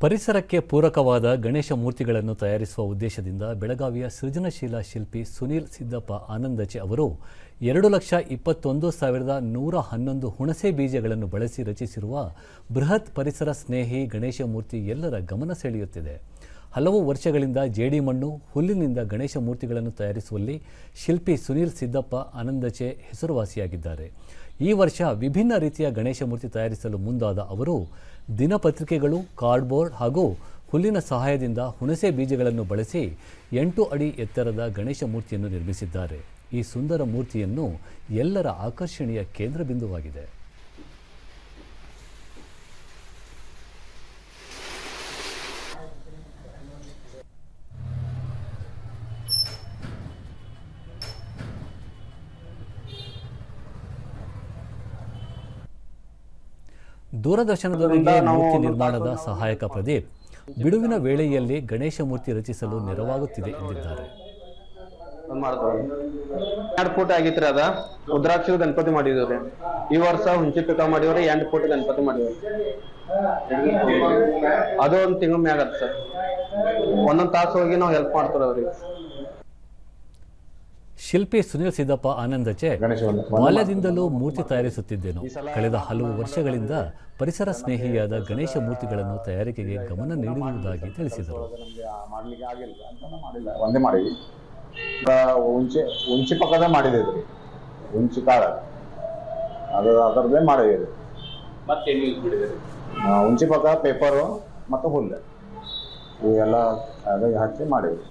ಪರಿಸರಕ್ಕೆ ಪೂರಕವಾದ ಗಣೇಶ ಮೂರ್ತಿಗಳನ್ನು ತಯಾರಿಸುವ ಉದ್ದೇಶದಿಂದ ಬೆಳಗಾವಿಯ ಸೃಜನಶೀಲ ಶಿಲ್ಪಿ ಸುನೀಲ್ ಸಿದ್ದಪ್ಪ ಆನಂದಚೆ ಅವರು ಎರಡು ಲಕ್ಷ ಇಪ್ಪತ್ತೊಂದು ಸಾವಿರದ ನೂರ ಹನ್ನೊಂದು ಹುಣಸೆ ಬೀಜಗಳನ್ನು ಬಳಸಿ ರಚಿಸಿರುವ ಬೃಹತ್ ಪರಿಸರ ಸ್ನೇಹಿ ಗಣೇಶ ಮೂರ್ತಿ ಎಲ್ಲರ ಗಮನ ಸೆಳೆಯುತ್ತಿದೆ. ಹಲವು ವರ್ಷಗಳಿಂದ ಜೇಡಿ ಮಣ್ಣು, ಹುಲ್ಲಿನಿಂದ ಗಣೇಶ ಮೂರ್ತಿಗಳನ್ನು ತಯಾರಿಸುವಲ್ಲಿ ಶಿಲ್ಪಿ ಸುನೀಲ್ ಸಿದ್ದಪ್ಪ ಆನಂದಚೆ ಹೆಸರುವಾಸಿಯಾಗಿದ್ದಾರೆ. ಈ ವರ್ಷ ವಿಭಿನ್ನ ರೀತಿಯ ಗಣೇಶ ಮೂರ್ತಿ ತಯಾರಿಸಲು ಮುಂದಾದ ಅವರು ದಿನಪತ್ರಿಕೆಗಳು, ಕಾರ್ಡ್ಬೋರ್ಡ್ ಹಾಗೂ ಹುಲ್ಲಿನ ಸಹಾಯದಿಂದ ಹುಣಸೆ ಬೀಜಗಳನ್ನು ಬಳಸಿ ಎಂಟು ಅಡಿ ಎತ್ತರದ ಗಣೇಶ ಮೂರ್ತಿಯನ್ನು ನಿರ್ಮಿಸಿದ್ದಾರೆ. ಈ ಸುಂದರ ಮೂರ್ತಿಯನ್ನು ಎಲ್ಲರ ಆಕರ್ಷಣೀಯ ಕೇಂದ್ರ ದೂರದರ್ಶನದೊಂದಿಗೆ ಮೂರ್ತಿ ನಿರ್ಮಾಣದ ಸಹಾಯಕ ಪ್ರದೀಪ್ ಬಿಡುವಿನ ವೇಳೆಯಲ್ಲಿ ಗಣೇಶ ಮೂರ್ತಿ ರಚಿಸಲು ನೆರವಾಗುತ್ತಿದೆ ಎಂದಿದ್ದಾರೆ. ಎರಡು ಫೋಟೋ ಆಗಿತ್ರಿ ಅದ? ಉದ್ರಾಕ್ಷಿ ಗಣಪತಿ ಮಾಡಿದ್ರಿ ಈ ವರ್ಷ ಹುಂಚಿ ಪಿಕ ಮಾಡಿವ್ರಿ ಎಂಟು ಫೂಟ್ ಗಣಪತಿ ಮಾಡಿದ್ರಿ ಅದು ಒಂದು ತಿಂಗಳ ಮ್ಯಾಗತ್ತೆ ಸರ್. ಒಂದೊಂದು ತಾಸು ಹೋಗಿ ನಾವು ಹೆಲ್ಪ್ ಮಾಡ್ತಾರ ಅವ್ರಿಗೆ. ಶಿಲ್ಪಿ ಸುನಿಲ್ ಸಿದ್ದಪ್ಪ ಆನಂದಚೆ ಬಾಲ್ಯದಿಂದಲೂ ಮೂರ್ತಿ ತಯಾರಿಸುತ್ತಿದ್ದೇನು. ಕಳೆದ ಹಲವು ವರ್ಷಗಳಿಂದ ಪರಿಸರ ಸ್ನೇಹಿಯಾದ ಗಣೇಶ ಮೂರ್ತಿಗಳನ್ನು ತಯಾರಿಕೆಗೆ ಗಮನ ನೀಡಿರುವುದಾಗಿ ತಿಳಿಸಿದರು. ನಮ್ಗೆ ಮಾಡ್ಲಿಕ್ಕೆ ಆಗಿಲ್ಲ ಅಂತ ಮಾಡಿಲ್ಲ. ಒಂದೇ ಮಾಡಿದ್ವಿ ಈಗ ಉಂಚೆ ಉಂಚಿ ಪಕ್ಕದ ಮಾಡಿದೆ ಉಂಚಿ ಕಾಳ. ಅದು ಅದರದ್ದೇ ಆ, ಉಂಚಿ ಪಕ್ಕ ಪೇಪರು ಮತ್ತು ಹುಲ್ಲು. ಇವೆಲ್ಲ ಅದೇ ಹಾಕಿ ಮಾಡಿದ್ವಿ